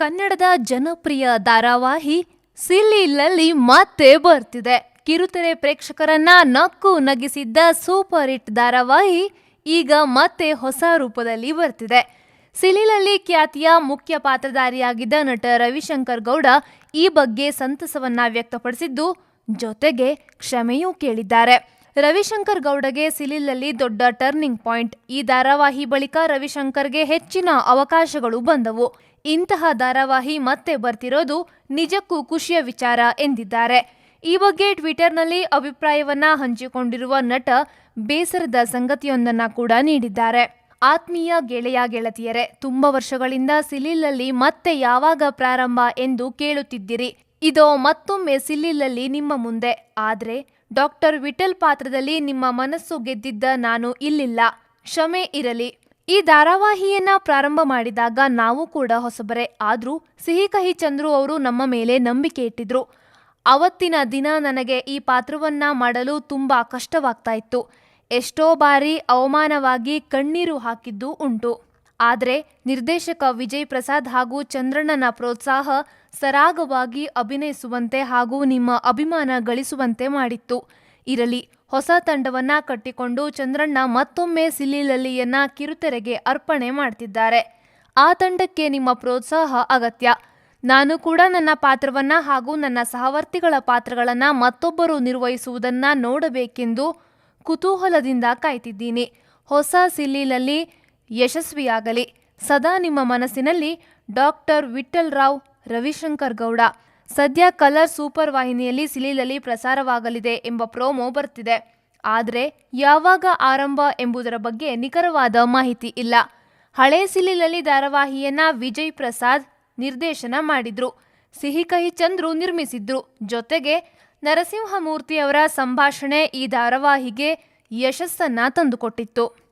ಕನ್ನಡದ ಜನಪ್ರಿಯ ಧಾರಾವಾಹಿ ಸಿಲ್ಲಿಲಲ್ಲಿ ಮತ್ತೆ ಬರ್ತಿದೆ. ಕಿರುತೆರೆ ಪ್ರೇಕ್ಷಕರನ್ನ ನಕ್ಕು ನಗಿಸಿದ್ದ ಸೂಪರ್ ಹಿಟ್ ಧಾರಾವಾಹಿ ಈಗ ಮತ್ತೆ ಹೊಸ ರೂಪದಲ್ಲಿ ಬರ್ತಿದೆ. ಸಿಲಿಲಲ್ಲಿ ಖ್ಯಾತಿಯ ಮುಖ್ಯ ಪಾತ್ರಧಾರಿಯಾಗಿದ್ದ ನಟ ರವಿಶಂಕರ್ ಗೌಡ ಈ ಬಗ್ಗೆ ಸಂತಸವನ್ನ ವ್ಯಕ್ತಪಡಿಸಿದ್ದು ಜೊತೆಗೆ ಕ್ಷಮೆಯೂ ಕೇಳಿದ್ದಾರೆ. ರವಿಶಂಕರ್ ಗೌಡಗೆ ಸಿಲಿಲ್ಲಲ್ಲಿ ದೊಡ್ಡ ಟರ್ನಿಂಗ್ ಪಾಯಿಂಟ್ ಈ ಧಾರಾವಾಹಿ ಬಳಿಕ ರವಿಶಂಕರ್ಗೆ ಹೆಚ್ಚಿನ ಅವಕಾಶಗಳು ಬಂದವು. ಇಂತಹ ಧಾರಾವಾಹಿ ಮತ್ತೆ ಬರ್ತಿರೋದು ನಿಜಕ್ಕೂ ಖುಷಿಯ ವಿಚಾರ ಎಂದಿದ್ದಾರೆ. ಈ ಬಗ್ಗೆ ಟ್ವಿಟರ್ನಲ್ಲಿ ಅಭಿಪ್ರಾಯವನ್ನ ಹಂಚಿಕೊಂಡಿರುವ ನಟ ಬೇಸರದ ಸಂಗತಿಯೊಂದನ್ನ ಕೂಡ ನೀಡಿದ್ದಾರೆ. ಆತ್ಮೀಯ ಗೆಳೆಯ ಗೆಳತಿಯರೇ, ತುಂಬ ವರ್ಷಗಳಿಂದ ಸಿಲಿಲಲ್ಲಿ ಮತ್ತೆ ಯಾವಾಗ ಪ್ರಾರಂಭ ಎಂದು ಕೇಳುತ್ತಿದ್ದಿರಿ? ಇದೋ ಮತ್ತೊಮ್ಮೆ ಸಿಲ್ಲಿಲಲ್ಲಿ ನಿಮ್ಮ ಮುಂದೆ. ಆದ್ರೆ, ಡಾಕ್ಟರ್ ವಿಠಲ್ ಪಾತ್ರದಲ್ಲಿ ನಿಮ್ಮ ಮನಸ್ಸು ಗೆದ್ದಿದ್ದ ನಾನು ಇಲ್ಲಿಲ್ಲ. ಕ್ಷಮೆ ಇರಲಿ. ಈ ಧಾರಾವಾಹಿಯನ್ನ ಪ್ರಾರಂಭ ಮಾಡಿದಾಗ ನಾವು ಕೂಡ ಹೊಸಬರೇ. ಆದರೂ, ಸಿಹಿ ಕಹಿ ಚಂದ್ರು ಅವರು ನಮ್ಮ ಮೇಲೆ ನಂಬಿಕೆ ಇಟ್ಟಿದ್ರು. ಅವತ್ತಿನ ದಿನ ನನಗೆ ಈ ಪಾತ್ರವನ್ನ ಮಾಡಲು ತುಂಬಾ ಕಷ್ಟವಾಗ್ತಾ ಇತ್ತು. ಎಷ್ಟೋ ಬಾರಿ ಅವಮಾನವಾಗಿ ಕಣ್ಣೀರು ಹಾಕಿದ್ದು ಉಂಟು. ಆದರೆ ನಿರ್ದೇಶಕ ವಿಜಯ್ ಪ್ರಸಾದ್ ಹಾಗೂ ಚಂದ್ರಣ್ಣನ ಪ್ರೋತ್ಸಾಹ ಸರಾಗವಾಗಿ ಅಭಿನಯಿಸುವಂತೆ ಹಾಗೂ ನಿಮ್ಮ ಅಭಿಮಾನ ಗಳಿಸುವಂತೆ ಮಾಡಿತ್ತು. ಇರಲಿ, ಹೊಸ ತಂಡವನ್ನ ಕಟ್ಟಿಕೊಂಡು ಚಂದ್ರಣ್ಣ ಮತ್ತೊಮ್ಮೆ ಸಿಲಿಲಲ್ಲಿಯನ್ನ ಕಿರುತೆರೆಗೆ ಅರ್ಪಣೆ ಮಾಡ್ತಿದ್ದಾರೆ. ಆ ತಂಡಕ್ಕೆ ನಿಮ್ಮ ಪ್ರೋತ್ಸಾಹ ಅಗತ್ಯ. ನಾನು ಕೂಡ ನನ್ನ ಪಾತ್ರವನ್ನ ಹಾಗೂ ನನ್ನ ಸಹವರ್ತಿಗಳ ಪಾತ್ರಗಳನ್ನ ಮತ್ತೊಬ್ಬರು ನಿರ್ವಹಿಸುವುದನ್ನ ನೋಡಬೇಕೆಂದು ಕುತೂಹಲದಿಂದ ಕಾಯ್ತಿದ್ದೀನಿ. ಹೊಸ ಸಿಲ್ಲಿಲಲ್ಲಿ ಯಶಸ್ವಿಯಾಗಲಿ. ಸದಾ ನಿಮ್ಮ ಮನಸ್ಸಿನಲ್ಲಿ ಡಾಕ್ಟರ್ ವಿಠಲ್ ರಾವ್ ರವಿಶಂಕರ್ ಗೌಡ. ಸದ್ಯ ಕಲರ್ ಸೂಪರ್ ವಾಹಿನಿಯಲ್ಲಿ ಸಿಲಿಲಲಿ ಪ್ರಸಾರವಾಗಲಿದೆ ಎಂಬ ಪ್ರೋಮೋ ಬರ್ತಿದೆ. ಆದರೆ ಯಾವಾಗ ಆರಂಭ ಎಂಬುದರ ಬಗ್ಗೆ ನಿಖರವಾದ ಮಾಹಿತಿ ಇಲ್ಲ. ಹಳೆ ಸಿಲಿಲಲಿ ಧಾರಾವಾಹಿಯನ್ನ ವಿಜಯ್ ಪ್ರಸಾದ್ ನಿರ್ದೇಶನ ಮಾಡಿದ್ರು. ಸಿಹಿ ಕಹಿ ಚಂದ್ರು ನಿರ್ಮಿಸಿದ್ರು. ಜೊತೆಗೆ ನರಸಿಂಹಮೂರ್ತಿಯವರ ಸಂಭಾಷಣೆ ಈ ಧಾರಾವಾಹಿಗೆ ಯಶಸ್ಸನ್ನ ತಂದುಕೊಟ್ಟಿತ್ತು.